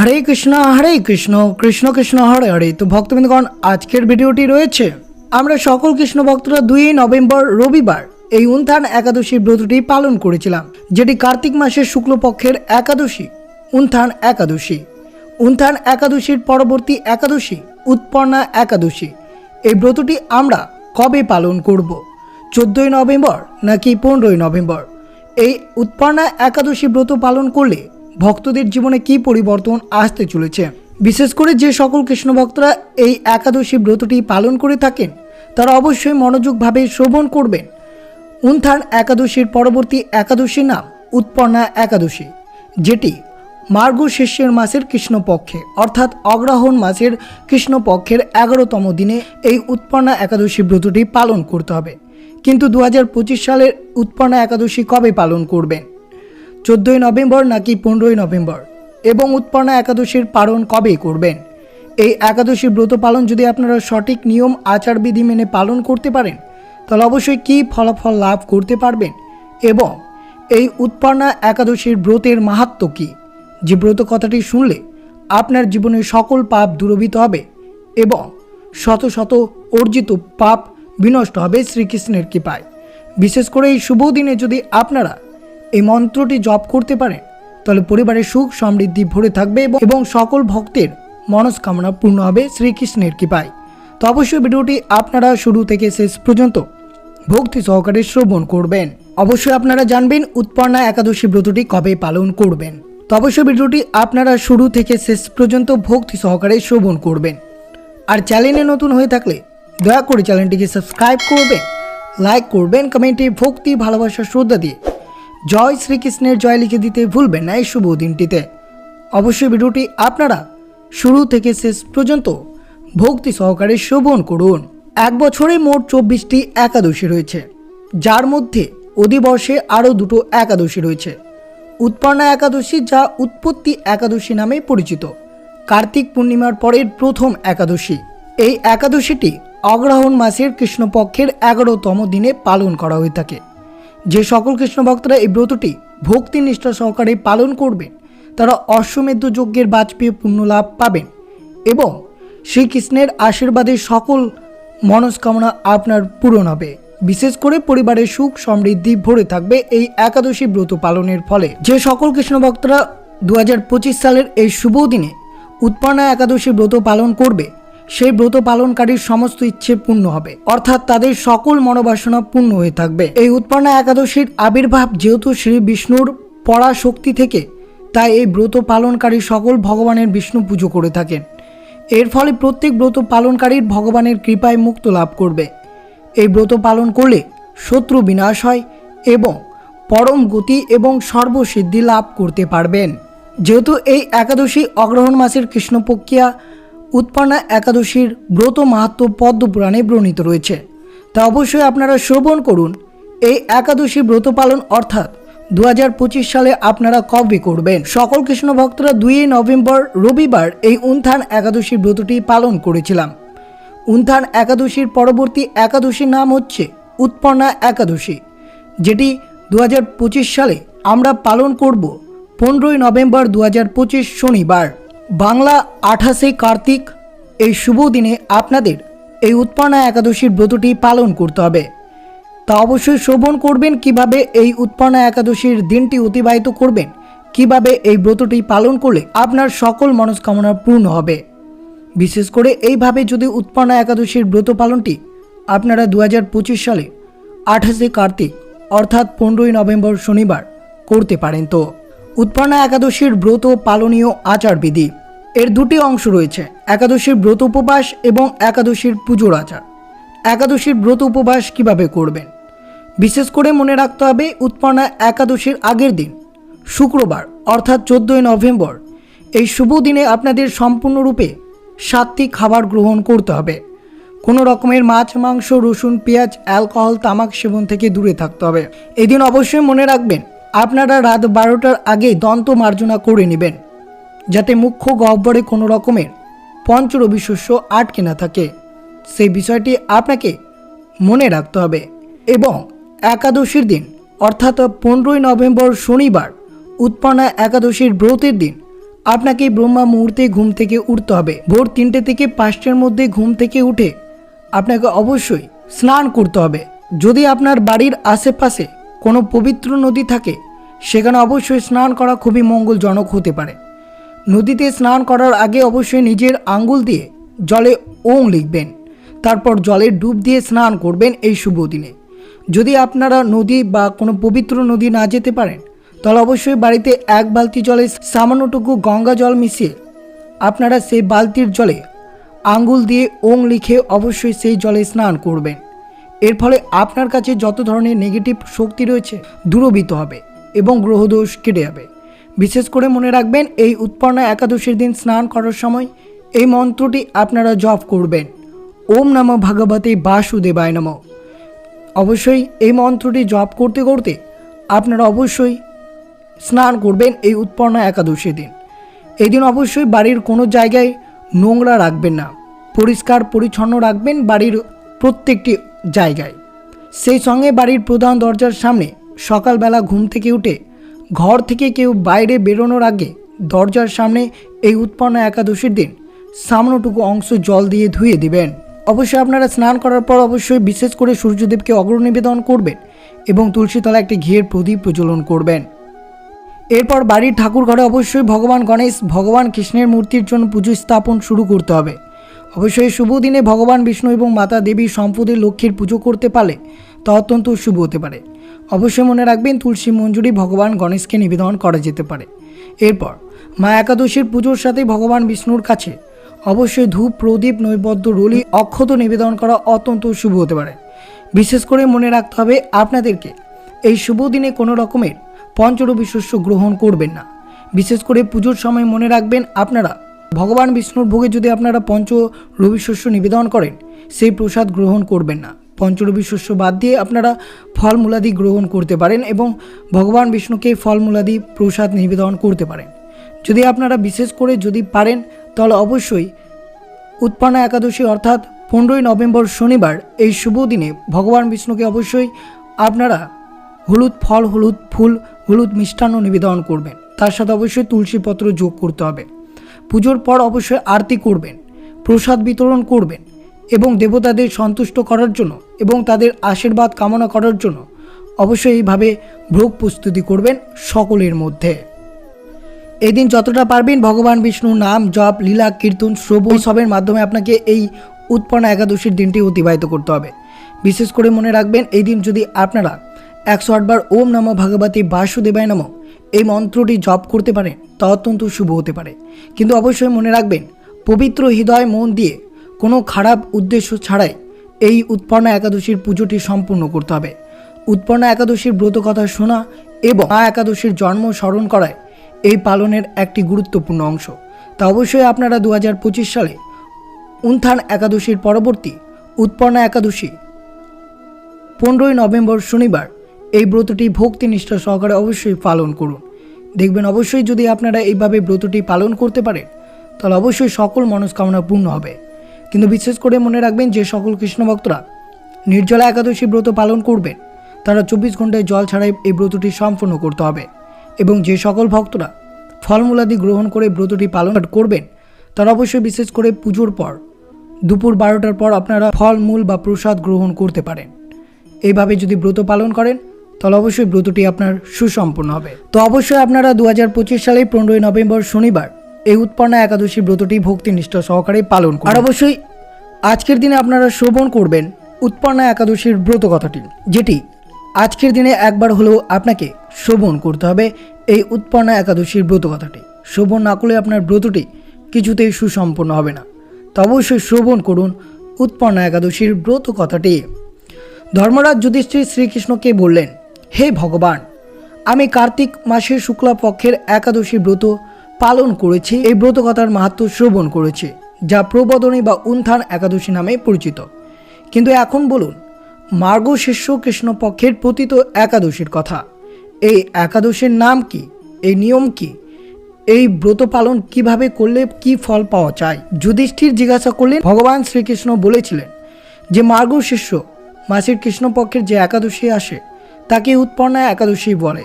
হরে কৃষ্ণ হরে কৃষ্ণ কৃষ্ণ কৃষ্ণ, হরে হরে। তো ভক্তবৃন্দগণ, আজকের ভিডিওটি রয়েছে। আমরা সকল কৃষ্ণ ভক্তরা দুই নভেম্বর রবিবার এই উন্থান একাদশী ব্রতটি পালন করেছিলাম, যেটি কার্তিক মাসের শুক্লপক্ষের একাদশী, উন্থান একাদশী। উন্থান একাদশীর পরবর্তী একাদশী, উৎপন্না একাদশী। এই ব্রতটি আমরা কবে পালন করব? চোদ্দোই নভেম্বর নাকি পনেরোই নভেম্বর? এই উৎপন্না একাদশী ব্রত পালন করলে ভক্তদের জীবনে কি পরিবর্তন আসতে চলেছে? বিশেষ করে যে সকল কৃষ্ণ ভক্তরা এই একাদশী ব্রতটি পালন করে থাকেন, তারা অবশ্যই মনোযোগভাবে শ্রবণ করবেন। উন্থান একাদশীর পরবর্তী একাদশীর নাম উৎপন্না একাদশী, যেটি মার্গশিষ্যের মাসের কৃষ্ণপক্ষে, অর্থাৎ অগ্রহণ মাসের কৃষ্ণপক্ষের এগারোতম দিনে এই উৎপন্না একাদশী ব্রতটি পালন করতে হবে। কিন্তু দু হাজার পঁচিশ সালের উৎপন্না একাদশী কবে পালন করবেন? চোদ্দোই নভেম্বর নাকি পনেরোই নভেম্বর? এবং উৎপন্না একাদশীর পালন কবে করবেন? এই একাদশী ব্রত পালন যদি আপনারা সঠিক নিয়ম আচারবিধি মেনে পালন করতে পারেন, তাহলে অবশ্যই কী ফলাফল লাভ করতে পারবেন? এবং এই উৎপন্না একাদশীর ব্রতের মাহাত্ম কী? যে ব্রত কথাটি শুনলে আপনার জীবনের সকল পাপ দূরভূত হবে এবং শত শত অর্জিত পাপ বিনষ্ট হবে শ্রীকৃষ্ণের কৃপায়। বিশেষ করে এই শুভ দিনে যদি আপনারা এই মন্ত্রটি জপ করতে পারেন তাহলে পরিবারের সুখ সমৃদ্ধি ভরে থাকবে এবং- সকল ভক্তের মনস্কামনা পূর্ণ হবে শ্রীকৃষ্ণের কৃপায়। তো অবশ্যই ভিডিওটি আপনারা শুরু থেকে শেষ পর্যন্ত ভক্তি সহকারে শ্রবণ করবেন। অবশ্যই আপনারা জানবেন উৎপন্না একাদশী ব্রতটি কবে পালন করবেন। তো অবশ্যই ভিডিওটি আপনারা শুরু থেকে শেষ পর্যন্ত ভক্তি সহকারে শ্রবণ করবেন। আর চ্যানেলে নতুন হয়ে থাকলে দয়া করে চ্যানেলটিকে সাবস্ক্রাইব করবেন, লাইক করবেন, কমেন্টে ভক্তি, ভালোবাসা, শ্রদ্ধা দিয়ে জয় শ্রীকৃষ্ণের জয় লিখে দিতে ভুলবেন না এই শুভ দিনটিতে। অবশ্যই ভিডিওটি আপনারা শুরু থেকে শেষ পর্যন্ত ভক্তি সহকারে শ্রবণ করুন। এক বছরে মোট চব্বিশটি একাদশী রয়েছে। যার মধ্যে অধিবর্ষে আরও দুটো একাদশী রয়েছে। উৎপন্না একাদশী যা উৎপত্তি একাদশী নামে পরিচিত। কার্তিক পূর্ণিমার পরের প্রথম একাদশী। এই একাদশীটি অগ্রহণ মাসের কৃষ্ণপক্ষের এগারোতম দিনে পালন করা হয়ে থাকে। যে সকল কৃষ্ণ ভক্তরা এই ব্রতটি ভক্তি নিষ্ঠা সহকারে পালন করবেন, তারা অশ্বমেধ যজ্ঞের বাজপেয়ী পুণ্য লাভ পাবেন এবং শ্রীকৃষ্ণের আশীর্বাদে সকল মনস্কামনা আপনার পূরণ হবে। বিশেষ করে পরিবারের সুখ সমৃদ্ধি ভরে থাকবে এই একাদশী ব্রত পালনের ফলে। যে সকল কৃষ্ণ ভক্তরা দু হাজার পঁচিশ সালের এই শুভ দিনে উৎপন্না একাদশী ব্রত পালন করবে সেই ব্রত পালনকারীর সমস্ত ইচ্ছে পূর্ণ হবে। অর্থাৎ তাদের সকল মনোবাসনা পূর্ণ হয়ে থাকবে। এই উৎপন্না একাদশীর আবির্ভাব যেহেতু শ্রী বিষ্ণুর পড়া শক্তি থেকে, তাই এই ব্রত পালনকারী সকল ভগবানের বিষ্ণু পুজো করে থাকেন। এর ফলে প্রত্যেক ব্রত পালনকারীর ভগবানের কৃপায় মুক্ত লাভ করবে। এই ব্রত পালন করলে শত্রু বিনাশ হয় এবং পরম গতি এবং সর্বসিদ্ধি লাভ করতে পারবেন। যেহেতু এই একাদশী অগ্রহণ মাসের কৃষ্ণপক্ষিয়া উৎপন্না একাদশীর ব্রত মাহাত্ম পদ্মপুরাণে বর্ণিত রয়েছে। তা অবশ্যই আপনারা শ্রবণ করুন। এই একাদশী ব্রত পালন অর্থাৎ দু হাজার পঁচিশ সালে আপনারা কবে করবেন? সকল কৃষ্ণ ভক্তরা দুই নভেম্বর রবিবার এই উন্থান একাদশী ব্রতটি পালন করেছিলাম। উন্থান একাদশীর পরবর্তী একাদশীর নাম হচ্ছে উৎপন্না একাদশী, যেটি দু হাজার পঁচিশ সালে আমরা পালন করব পনেরোই নভেম্বর দু হাজার পঁচিশ শনিবার। বাংলা আঠাশে কার্তিক, এই শুভ দিনে আপনাদের এই উৎপন্না একাদশীর ব্রতটি পালন করতে হবে। তা অবশ্যই শ্রবণ করবেন, কীভাবে এই উৎপন্না একাদশীর দিনটি অতিবাহিত করবেন, কীভাবে এই ব্রতটি পালন করলে আপনার সকল মনস্কামনা পূর্ণ হবে। বিশেষ করে এইভাবে যদি উৎপন্না একাদশীর ব্রত পালনটি আপনারা দু হাজার পঁচিশ সালে আঠাশে কার্তিক, অর্থাৎ পনেরোই নভেম্বর শনিবার করতে পারেন তো। উৎপন্না একাদশীর ব্রত পালনীয় আচারবিধি এর দুটি অংশ রয়েছে, একাদশীর ব্রত উপবাস এবং একাদশীর পুজোর আচার। একাদশীর ব্রত উপবাস কীভাবে করবেন? বিশেষ করে মনে রাখতে হবে, উৎপন্না একাদশীর আগের দিন, শুক্রবার, অর্থাৎ চোদ্দোই নভেম্বর। এই শুভ দিনে আপনাদের সম্পূর্ণরূপে সাতটি খাবার গ্রহণ করতে হবে। কোনো রকমের মাছ, মাংস, রসুন, পেঁয়াজ, অ্যালকোহল, তামাক সেবন থেকে দূরে থাকতে হবে। এদিন অবশ্যই মনে রাখবেন, আপনারা রাত বারোটার আগে দন্ত মার্জনা করে নেবেন। যাতে মুখ্য গহ্বরে কোনো রকমের পঞ্চরবি শস্য আটকে না থাকে। সেই বিষয়টি আপনাকে মনে রাখতে হবে এবং একাদশীর দিন, অর্থাৎ পনেরোই নভেম্বর শনিবার, উৎপন্না একাদশীর ব্রতের দিন, আপনাকে ব্রহ্মা মুহূর্তে ঘুম থেকে উঠতে হবে। ভোর তিনটে থেকে পাঁচটার মধ্যে ঘুম থেকে উঠে আপনাকে অবশ্যই স্নান করতে হবে। যদি আপনার বাড়ির আশেপাশে কোনো পবিত্র নদী থাকে, সেখানে অবশ্যই স্নান করা খুবই মঙ্গলজনক হতে পারে। নদীতে স্নান করার আগে অবশ্যই নিজের আঙ্গুল দিয়ে জলে ওং লিখবেন। তারপর জলে ডুব দিয়ে স্নান করবেন এই শুভ দিনে। যদি আপনারা নদী বা কোনো পবিত্র নদী না যেতে পারেন, তাহলে অবশ্যই বাড়িতে এক বালতি জলে সামান্যটুকু গঙ্গা জল মিশিয়ে আপনারা সেই বালতির জলে আঙ্গুল দিয়ে ওং লিখে অবশ্যই সেই জলে স্নান করবেন। এর ফলে আপনার কাছে যত ধরনের নেগেটিভ শক্তি রয়েছে, দূরভীত হবে এবং গ্রহদোষ কেটে যাবে। বিশেষ করে মনে রাখবেন, এই উৎপন্না একাদশীর দিন স্নান করার সময় এই মন্ত্রটি আপনারা জপ করবেন। ওম নম ভগবতে বাসুদেবায় নম। অবশ্যই এই মন্ত্রটি জপ করতে করতে আপনারা অবশ্যই স্নান করবেন এই উৎপন্না একাদশী দিন। এই দিন অবশ্যই বাড়ির কোনো জায়গায় নোংরা রাখবেন না। পরিষ্কার পরিচ্ছন্ন রাখবেন বাড়ির প্রত্যেকটি জায়গায়। সেই সঙ্গে বাড়ির প্রধান দরজার সামনে সকালবেলা ঘুম থেকে উঠে ঘর থেকে কেউ বাইরে বেরোনোর আগে দরজার সামনে এই উৎপন্ন একাদশীর দিন সামনটুকু অংশ জল দিয়ে ধুয়ে দিবেন। অবশ্যই আপনারা স্নান করার পর অবশ্যই বিশেষ করে সূর্যদেবকে অগ্র নিবেদন করবেন এবং তুলসীতলা একটি ঘিয়ের প্রদীপ প্রজ্বলন করবেন। এরপর বাড়ির ঠাকুর ঘরে অবশ্যই ভগবান গণেশ, ভগবান কৃষ্ণের মূর্তির জন্য পুজো স্থাপন শুরু করতে হবে। অবশ্যই শুভ দিনে ভগবান বিষ্ণু এবং মাতা দেবী সম্পদের লক্ষ্মীর পুজো করতে পারলে তা অত্যন্ত শুভ হতে পারে। অবশ্যই মনে রাখবেন তুলসী মঞ্জুরি ভগবান গণেশকে নিবেদন করা যেতে পারে। এরপর, মা একাদশীর পুজোর সাথে ভগবান বিষ্ণুর কাছে অবশ্যই ধূপ, প্রদীপ, নৈবদ্য, রলি, অক্ষত নিবেদন করা অত্যন্ত শুভ হতে পারে। বিশেষ করে মনে রাখতে হবে আপনাদেরকে এই শুভ দিনে কোনো রকমের পঞ্চরবি শস্য গ্রহণ করবেন না। বিশেষ করে পুজোর সময় মনে রাখবেন আপনারা ভগবান বিষ্ণুর ভোগে যদি আপনারা পঞ্চ রবি শস্য নিবেদন করেন, সেই প্রসাদ গ্রহণ করবেন না। পঞ্চরবি শস্য বাদ দিয়ে আপনারা ফলমূলাদি গ্রহণ করতে পারেন এবং ভগবান বিষ্ণুকে ফলমূলাদি প্রসাদ নিবেদন করতে পারেন। যদি আপনারা বিশেষ করে যদি পারেন, তাহলে অবশ্যই উৎপন্না একাদশী অর্থাৎ পনেরোই নভেম্বর শনিবার এই শুভ দিনে ভগবান বিষ্ণুকে অবশ্যই আপনারা হলুদ ফল, হলুদ ফুল, হলুদ মিষ্টান্ন নিবেদন করবেন। তার সাথে অবশ্যই তুলসী পত্র যোগ করতে হবে। পুজোর পর অবশ্যই আরতি করবেন, প্রসাদ বিতরণ করবেন। এবং দেবতাদের সন্তুষ্ট করার জন্য এবং তাদের আশীর্বাদ কামনা করার জন্য অবশ্যই এইভাবে ভোগ প্রস্তুতি করবেন সকলের মধ্যে। এদিন যতটা পারবেন ভগবান বিষ্ণুর নাম জপ, লীলা, কীর্তন, শ্রবণ সবের মাধ্যমে আপনাকে এই উৎপন্ন একাদশীর দিনটি অতিবাহিত করতে হবে। বিশেষ করে মনে রাখবেন, এই দিন যদি আপনারা একশো আটবার ওম নম ভগবতী বাসুদেবায় নম এই মন্ত্রটি জপ করতে পারেন, তা অত্যন্ত শুভ হতে পারে। কিন্তু অবশ্যই মনে রাখবেন, পবিত্র হৃদয় মন দিয়ে কোনো খারাপ উদ্দেশ্য ছাড়াই এই উৎপন্ন একাদশীর পুজোটি সম্পূর্ণ করতে হবে। উৎপন্ন একাদশীর ব্রত কথা শোনা এবং মা একাদশীর জন্ম স্মরণ করায় এই পালনের একটি গুরুত্বপূর্ণ অংশ। তা অবশ্যই আপনারা দু হাজার পঁচিশ সালে উন্থান একাদশীর পরবর্তী উৎপন্না একাদশী পনেরোই নভেম্বর শনিবার এই ব্রতটি ভক্তি নিষ্ঠা সহকারে অবশ্যই পালন করুন। দেখবেন অবশ্যই যদি আপনারা এইভাবে ব্রতটি পালন করতে পারেন, তাহলে অবশ্যই সকল মনস্কামনা পূর্ণ হবে। কিন্তু বিশেষ করে মনে রাখবেন যে সকল কৃষ্ণ ভক্তরা নির্জলা একাদশী ব্রত পালন করবেন, তারা চব্বিশ ঘন্টায় জল ছাড়াই এই ব্রতটি সম্পূর্ণ করতে হবে এবং যে সকল ভক্তরা ফলমূলাদি গ্রহণ করে ব্রতটি পালন করবেন, তারা অবশ্যই বিশেষ করে পুজোর পর, দুপুর বারোটার পর আপনারা ফলমূল বা প্রসাদ গ্রহণ করতে পারেন। এইভাবে যদি ব্রত পালন করেন, তাহলে অবশ্যই ব্রতটি আপনার সুসম্পন্ন হবে। তো অবশ্যই আপনারা দু হাজার পঁচিশ সালে পনেরোই নভেম্বর শনিবার এই উৎপন্না একাদশী ব্রতটি ভক্তি ভক্তিনিষ্ঠ সহকারে পালন করুন। আর অবশ্যই আজকের দিনে আপনারা শ্রবণ করবেন উৎপন্না একাদশীর ব্রত কথাটি, যেটি আজকের দিনে একবার হলেও আপনাকে শ্রবণ করতে হবে এই উৎপন্না একাদশীর ব্রত কথাটি। শ্রবণ না করলে আপনার ব্রতটি কিছুতেই সুসম্পন্ন হবে না। তো অবশ্যই শ্রবণ করুন উৎপন্না একাদশীর ব্রত কথাটি। ধর্মরাজ যুধিষ্ঠির শ্রীকৃষ্ণকে বললেন, হে ভগবান, আমি কার্তিক মাসের শুক্লা পক্ষের একাদশী ব্রত পালন করেছি, এই ব্রত কথার মাহাত্ম শ্রবণ করেছে, যা প্রবোদনী বা উন্থান একাদশী নামে পরিচিত। কিন্তু এখন বলুন মার্গ শিষ্য কৃষ্ণপক্ষের পতিত একাদশীর কথা। এই একাদশীর নাম কি? এই নিয়ম কি? এই ব্রত পালন কীভাবে করলে কি ফল পাওয়া যায়? যুধিষ্ঠির জিজ্ঞাসা করলেন, ভগবান শ্রীকৃষ্ণ বলেছিলেন যে মার্গ শিষ্য মাসির কৃষ্ণপক্ষের যে একাদশী আসে, তাকে উৎপন্না একাদশী বলে।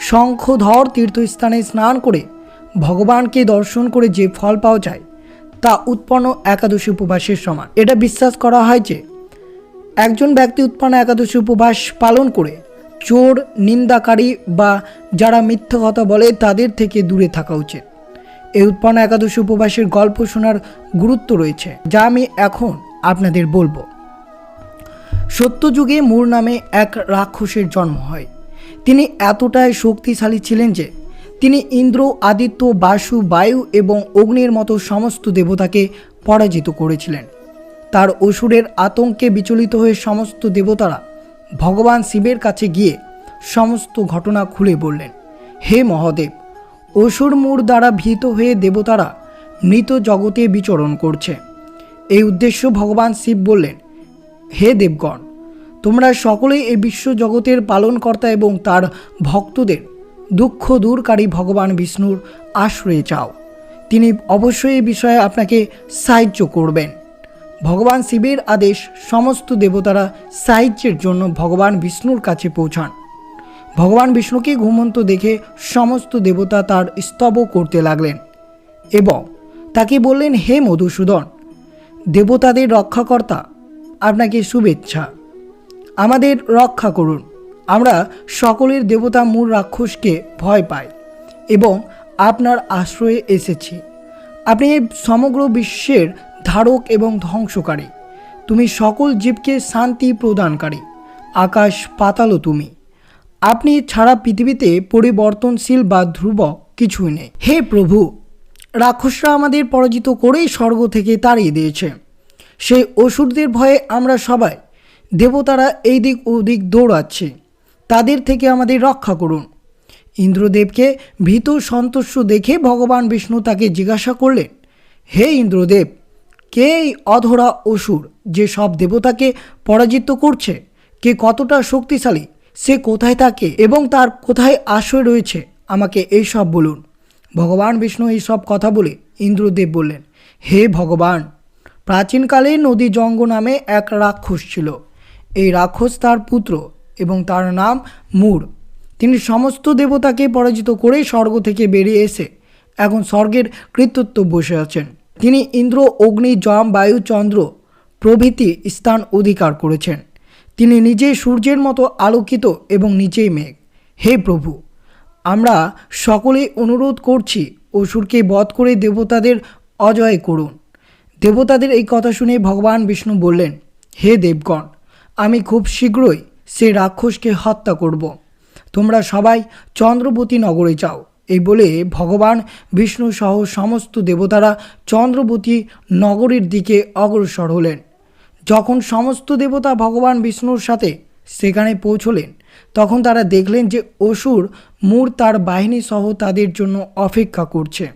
শঙ্খধর তীর্থস্থানে স্নান করে ভগবানকে দর্শন করে যে ফল পাওয়া যায়, তা উৎপন্ন একাদশী উপবাসের সমান। এটা বিশ্বাস করা হয় যে, একজন ব্যক্তি উৎপন্ন একাদশী উপবাস পালন করে চোর, নিন্দাকারী বা যারা মিথ্যা কথা বলে তাদের থেকে দূরে থাকা উচিত। এই উৎপন্ন একাদশী উপবাসের গল্প শোনার গুরুত্ব রয়েছে, যা আমি এখন আপনাদের বলব। সত্যযুগে মূর নামে এক রাক্ষসের জন্ম হয়। তিনি এতটাই শক্তিশালী ছিলেন যে তিনি ইন্দ্র, আদিত্য, বাসু, বায়ু এবং অগ্নির মতো সমস্ত দেবতাকে পরাজিত করেছিলেন। তার অসুরের আতঙ্কে বিচলিত হয়ে সমস্ত দেবতারা ভগবান শিবের কাছে গিয়ে সমস্ত ঘটনা খুলে বললেন, হে মহাদেব, অসুর মূর দ্বারা ভীত হয়ে দেবতারা মৃত জগতে বিচরণ করছে। এই উদ্দেশ্য ভগবান শিব বললেন, হে দেবগণ, তোমরা সকলেই এই বিশ্ব জগতের পালনকর্তা এবং তার ভক্তদের দুঃখ দূরকারী ভগবান বিষ্ণুর আশ্রয়ে চাও। তিনি অবশ্যই এই বিষয়ে আপনাকে সাহায্য করবেন। ভগবান শিবের আদেশ সমস্ত দেবতারা সাহায্যের জন্য ভগবান বিষ্ণুর কাছে পৌঁছান। ভগবান বিষ্ণুকে ঘুমন্ত দেখে সমস্ত দেবতা তার স্তব করতে লাগলেন এবং তাকে বললেন, হে মধুসূদন, দেবতাদের রক্ষাকর্তা, আপনাকে শুভেচ্ছা। আমাদের রক্ষা করুন। আমরা সকলের দেবতা মূল রাক্ষসকে ভয় পাই এবং আপনার আশ্রয়ে এসেছি। আপনি সমগ্র বিশ্বের ধারক এবং ধ্বংসকারী। তুমি সকল জীবকে শান্তি প্রদানকারী। আকাশ পাতালো তুমি। আপনি ছাড়া পৃথিবীতে পরিবর্তনশীল বা ধ্রুব কিছুই নেই। হে প্রভু, রাক্ষসরা আমাদের পরাজিত করেই স্বর্গ থেকে তাড়িয়ে দিয়েছে। সেই অসুরদের ভয়ে আমরা সবাই দেবতারা এই দিক ওদিক দৌড়াচ্ছে। তাদের থেকে আমাদের রক্ষা করুন। ইন্দ্রদেবকে ভীত সন্তুষ্ট দেখে ভগবান বিষ্ণু তাকে জিজ্ঞাসা করলেন, হে ইন্দ্রদেব, কে এই অধরা অসুর যে সব দেবতাকে পরাজিত করছে? কে কতটা শক্তিশালী? সে কোথায় থাকে? এবং তার কোথায় আশ্রয় রয়েছে? আমাকে এই সব বলুন। ভগবান বিষ্ণু এই সব কথা বলে ইন্দ্রদেব বললেন, হে ভগবান, প্রাচীনকালে নদী জঙ্গ নামে এক রাক্ষস ছিল। এই রাক্ষস তার পুত্র এবং তার নাম মূর। তিনি সমস্ত দেবতাকে পরাজিত করে স্বর্গ থেকে বেরিয়ে এসে এখন স্বর্গের কৃতিত্ব বসে আছেন। তিনি ইন্দ্র, অগ্নি, জম, বায়ু, চন্দ্র প্রভৃতি স্থান অধিকার করেছেন। তিনি নিজে সূর্যের মতো আলোকিত এবং নিজেই মেঘ। হে প্রভু, আমরা সকলেই অনুরোধ করছি অসুরকে বধ করে দেবতাদের অজয় করুন। দেবতাদের এই কথা শুনে ভগবান বিষ্ণু বললেন, হে দেবগণ, আমি খুব শীঘ্রই সে রাক্ষসকে হত্যা করব। তোমরা সবাই চন্দ্রবতী নগরে যাও। এই বলে ভগবান, বিষ্ণু সহ সমস্ত দেবতারা চন্দ্রবতী নগরীর দিকে অগ্রসর হলেন। যখন সমস্ত দেবতা ভগবান বিষ্ণুর সাথে সেখানে পৌঁছলেন, তখন তারা দেখলেন যে অসুর মূর তার বাহিনী সহ তাদের জন্য অপেক্ষা করছে।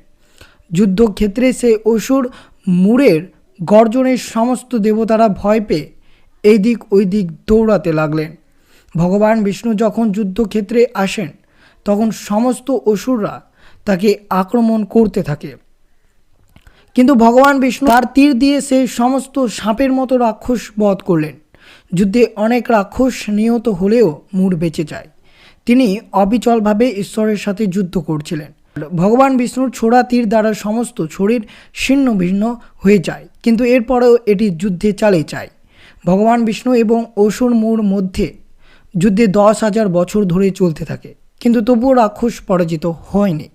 যুদ্ধক্ষেত্রে সে অসুর মূরের গর্জনের সমস্ত দেবতারা ভয় পেয়ে এই দিক ওই দিক দৌড়াতে লাগলেন। ভগবান বিষ্ণু যখন যুদ্ধক্ষেত্রে আসেন, তখন সমস্ত অসুররা তাকে আক্রমণ করতে থাকে। কিন্তু ভগবান বিষ্ণু তার তীর দিয়ে সে সমস্ত সাপের মতো রাক্ষস বধ করলেন। যুদ্ধে অনেক রাক্ষস নিহত হলেও মূর বেঁচে যায়। তিনি অবিচলভাবে ঈশ্বরের সাথে যুদ্ধ করছিলেন। ভগবান বিষ্ণুর ছোড়া তীর দ্বারা সমস্ত শরীর ছিন্ন ভিন্ন হয়ে যায়, কিন্তু এরপরেও এটি যুদ্ধে চালিয়ে যায়। ভগবান বিষ্ণু এবং অসুর মূর মধ্যে যুদ্ধে দশ হাজার বছর ধরে চলতে থাকে। কিন্তু তবুও রাক্ষস পরাজিত হয়নি।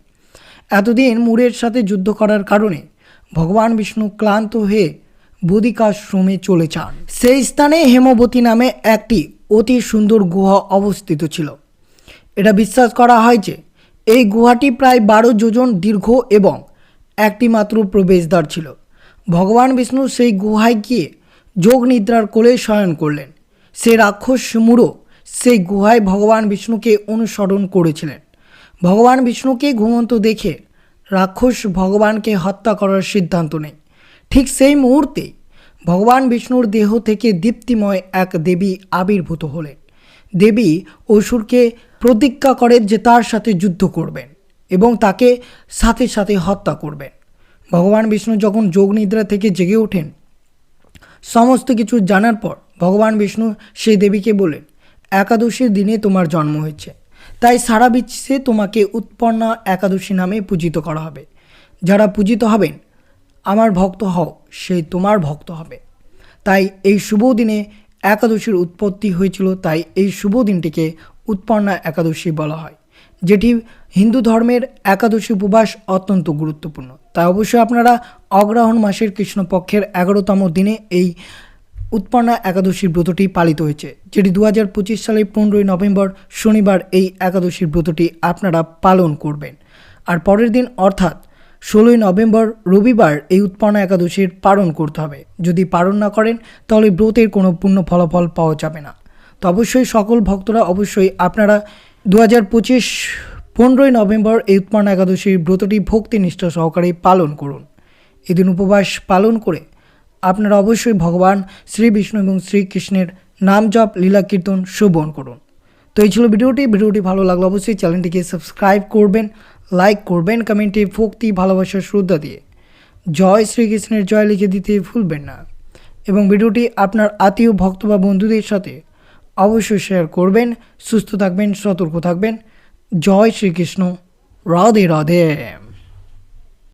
এতদিন মূরের সাথে যুদ্ধ করার কারণে ভগবান বিষ্ণু ক্লান্ত হয়ে বদিকাশ্রমে চলে যান। সেই স্থানে হেমবতী নামে একটি অতি সুন্দর গুহা অবস্থিত ছিল। এটা বিশ্বাস করা হয় যে এই গুহাটি প্রায় বারো যোজন দীর্ঘ এবং একটি মাত্র প্রবেশদ্বার ছিল। ভগবান বিষ্ণু সেই গুহায় গিয়ে যোগ নিদ্রার কোলে শয়ন করলেন। সে রাক্ষস মুড়ো সেই গুহায় ভগবান বিষ্ণুকে অনুসরণ করেছিলেন। ভগবান বিষ্ণুকে ঘুমন্ত দেখে রাক্ষস ভগবানকে হত্যা করার সিদ্ধান্ত নেয়। ঠিক সেই মুহূর্তে ভগবান বিষ্ণুর দেহ থেকে দীপ্তিময় এক দেবী আবির্ভূত হলেন। দেবী অসুরকে প্রতিজ্ঞা করেন যে তার সাথে যুদ্ধ করবেন এবং তাকে সাথে সাথে হত্যা করবেন। ভগবান বিষ্ণু যখন যোগ নিদ্রা থেকে জেগে ওঠেন, সমস্ত কিছু জানার পর ভগবান বিষ্ণু সেই দেবীকে বলেন একাদশীর দিনে তোমার জন্ম হয়েছে। তাই সারা বিশ্বে তোমাকে উৎপন্না একাদশী নামে পূজিত করা হবে। যারা পূজিত হবেন, আমার ভক্ত হও সেই তোমার ভক্ত হবে। তাই এই শুভ দিনে একাদশীর উৎপত্তি হয়েছিল, তাই এই শুভ দিনটিকে উৎপন্না একাদশী বলা হয়। যেটি হিন্দু ধর্মের একাদশী উপবাস অত্যন্ত গুরুত্বপূর্ণ। তাই অবশ্যই আপনারা অগ্রহণ মাসের কৃষ্ণপক্ষের এগারোতম দিনে এই উৎপন্না একাদশীর ব্রতটি পালিত হয়েছে, যেটি দু হাজার পঁচিশ সালের পনেরোই নভেম্বর শনিবার এই একাদশীর ব্রতটি আপনারা পালন করবেন। আর পরের দিন অর্থাৎ ষোলোই নভেম্বর রবিবার এই উৎপন্না একাদশীর পালন করতে হবে। যদি পালন না করেন, তাহলে ব্রতের কোনো পূর্ণ ফলাফল পাওয়া যাবে না। তো অবশ্যই সকল ভক্তরা অবশ্যই আপনারা দু হাজার পঁচিশ পনেরোই নভেম্বর এই উৎপন্না একাদশীর ব্রতটি ভক্তি নিষ্ঠা সহকারে পালন করুন। এদিন উপবাস পালন করে আপনারা অবশ্যই ভগবান শ্রী বিষ্ণু এবং শ্রীকৃষ্ণের নাম জপ, লীলা, কীর্তন শোভন করুন। তো এই ছিল ভিডিওটি। ভিডিওটি ভালো লাগলে অবশ্যই চ্যানেলটিকে সাবস্ক্রাইব করবেন, লাইক করবেন, কমেন্টে ভক্তি ভালোবাসার শ্রদ্ধা দিয়ে। জয় শ্রীকৃষ্ণের জয় লিখে দিতে ভুলবেন না। এবং ভিডিওটি আপনার আত্মীয়, ভক্ত বা বন্ধুদের সাথে অবশ্যই শেয়ার করবেন, সুস্থ থাকবেন, সতর্ক থাকবেন। জয় শ্রীকৃষ্ণ। রাধে রাধে।